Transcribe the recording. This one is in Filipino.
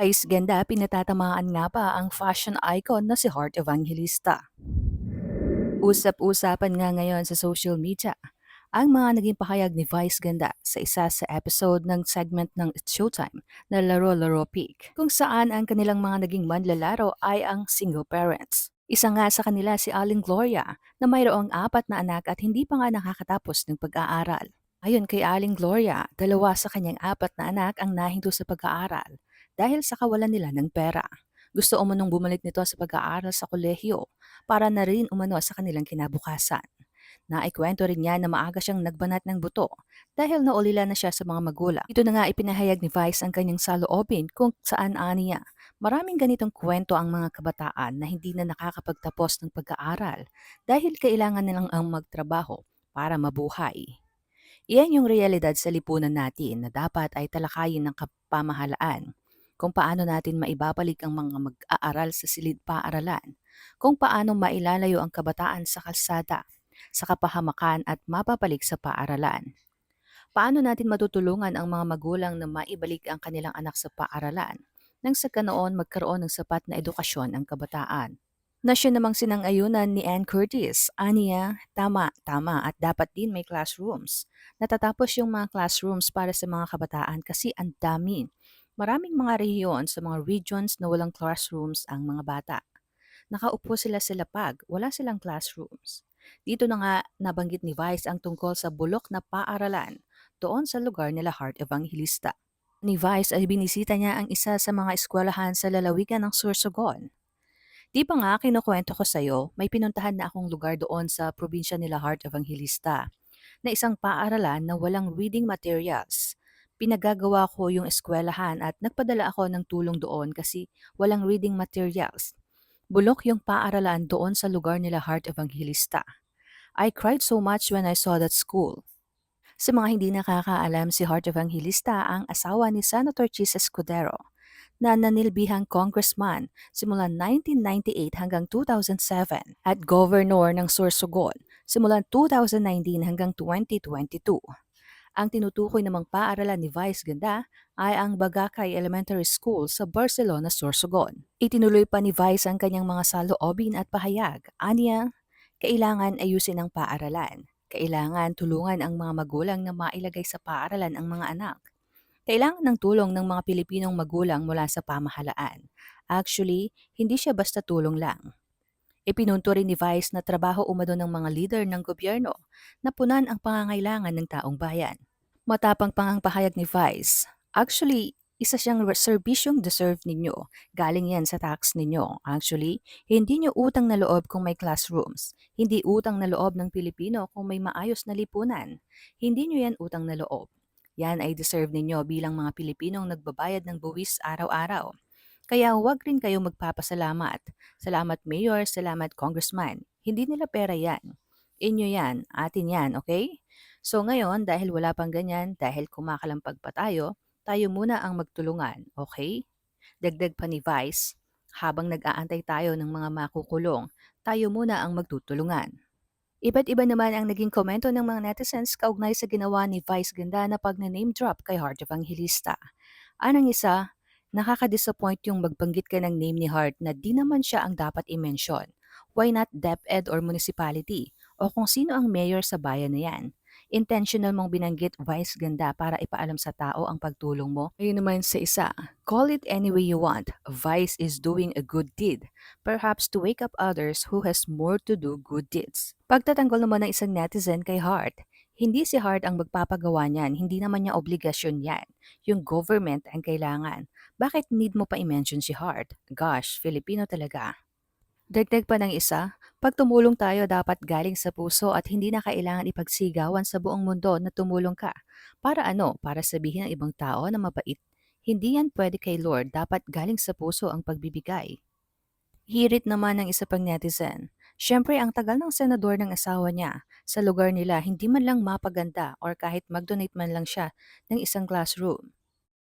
Vice ganda pinatatamaan nga pa ang fashion icon na si Heart Evangelista. Usap-usapan nga ngayon sa social media ang mga naging pahayag ni Vice Ganda sa isa sa episode ng segment ng It's Showtime na Laro Laro Peak kung saan ang kanilang mga naging manlalaro ay ang single parents. Isa nga sa kanila si Aling Gloria na mayroong apat na anak at hindi pa nga nakakatapos ng pag-aaral. Ayon kay Aling Gloria, dalawa sa kanyang apat na anak ang nahinto sa pag-aaral dahil sa kawalan nila ng pera. Gusto umunong bumalik nito sa pag-aaral sa kolehiyo para na rin umano sa kanilang kinabukasan. Naikwento rin niya na maaga siyang nagbanat ng buto dahil naulila na siya sa mga magulang. Ito na nga ipinahayag ni Vice ang kanyang saloobin kung saan aniya. Maraming ganitong kwento ang mga kabataan na hindi na nakakapagtapos ng pag-aaral dahil kailangan nilang ang magtrabaho para mabuhay. Iyan yung realidad sa lipunan natin na dapat ay talakayin ng pamahalaan kung paano natin maibabalik ang mga mag-aaral sa silid paaralan, kung paano mailalayo ang kabataan sa kalsada, sa kapahamakan at mapapalik sa paaralan. Paano natin matutulungan ang mga magulang na maibalik ang kanilang anak sa paaralan nang sa ganoon magkaroon ng sapat na edukasyon ang kabataan. Na siya namang sinang-ayunan ni Ann Curtis, aniya, tama, tama at dapat din may classrooms. Natatapos yung mga classrooms para sa mga kabataan kasi ang dami. Maraming mga rehiyon sa mga regions na walang classrooms ang mga bata. Nakaupo sila sa lapag, wala silang classrooms. Dito na nga nabanggit ni Vice ang tungkol sa bulok na paaralan doon sa lugar nila Heart Evangelista. Ni Vice ay binisita niya ang isa sa mga eskwelahan sa lalawigan ng Sorsogon. Di ba nga kinukwento ko sa'yo, may pinuntahan na akong lugar doon sa probinsya nila Heart Evangelista na isang paaralan na walang reading materials. Pinagagawa ko yung eskwelahan at nagpadala ako ng tulong doon kasi walang reading materials. Bulok yung paaralan doon sa lugar nila Heart Evangelista. I cried so much when I saw that school. Sa mga hindi nakakaalam, si Heart Evangelista ang asawa ni Senator Chis Escudero na nanilbihang congressman simula 1998 hanggang 2007 at governor ng Sorsogon simula 2019 hanggang 2022. Ang tinutukoy namang paaralan ni Vice Ganda ay ang Bagakay Elementary School sa Barcelona, Sorsogon. Itinuloy pa ni Vice ang kanyang mga saloobin at pahayag. Anya, kailangan ayusin ang paaralan. Kailangan tulungan ang mga magulang na mailagay sa paaralan ang mga anak. Kailangan ng tulong ng mga Pilipinong magulang mula sa pamahalaan. Actually, hindi siya basta tulong lang. Ipinunto rin ni Vice na trabaho umano ng mga leader ng gobyerno na punan ang pangangailangan ng taong bayan. Matapang pang ang pahayag ni Vice. Actually, isa siyang serbisyong deserve ninyo. Galing yan sa tax ninyo. Actually, hindi nyo utang na loob kung may classrooms. Hindi utang na loob ng Pilipino kung may maayos na lipunan. Hindi nyo yan utang na loob. Yan ay deserve ninyo bilang mga Pilipinong nagbabayad ng buwis araw-araw. Kaya huwag rin kayo magpapasalamat. Salamat Mayor, salamat Congressman. Hindi nila pera yan. Inyo yan, atin yan, okay? So ngayon, dahil wala pang ganyan, dahil kumakalampag pa tayo, tayo muna ang magtulungan, okay? Dagdag pa ni Vice, habang nag-aantay tayo ng mga makukulong, tayo muna ang magtutulungan. Iba't iba naman ang naging komento ng mga netizens kaugnay sa ginawa ni Vice Ganda na pag-name drop kay Heart Evangelista. Anang isa, nakaka-disappoint yung magbanggit ka ng name ni Heart na di naman siya ang dapat i-mention. Why not DepEd or municipality? O kung sino ang mayor sa bayan na yan? intentional mong binanggit vice ganda para ipaalam sa tao ang pagtulong mo. Ayun naman sa isa, call it any way you want. Vice is doing a good deed, perhaps to wake up others who has more to do good deeds. Pagtatanggol naman ng isang netizen kay Hart, hindi si Hart ang magpapagawa niyan, hindi naman niya obligasyon yan. Yung government ang kailangan. Bakit need mo pa i-mention si Hart? Gosh, Filipino talaga. Dagdag pa ng isa, pag tumulong tayo dapat galing sa puso at hindi na kailangan ipagsigawan sa buong mundo na tumulong ka. Para ano? Para sabihin ng ibang tao na mabait. Hindi yan pwede kay Lord, dapat galing sa puso ang pagbibigay. Hirit naman ng isa pang netizen. Siyempre ang tagal ng senador ng asawa niya. Sa lugar nila, hindi man lang mapaganda or kahit mag-donate man lang siya ng isang classroom.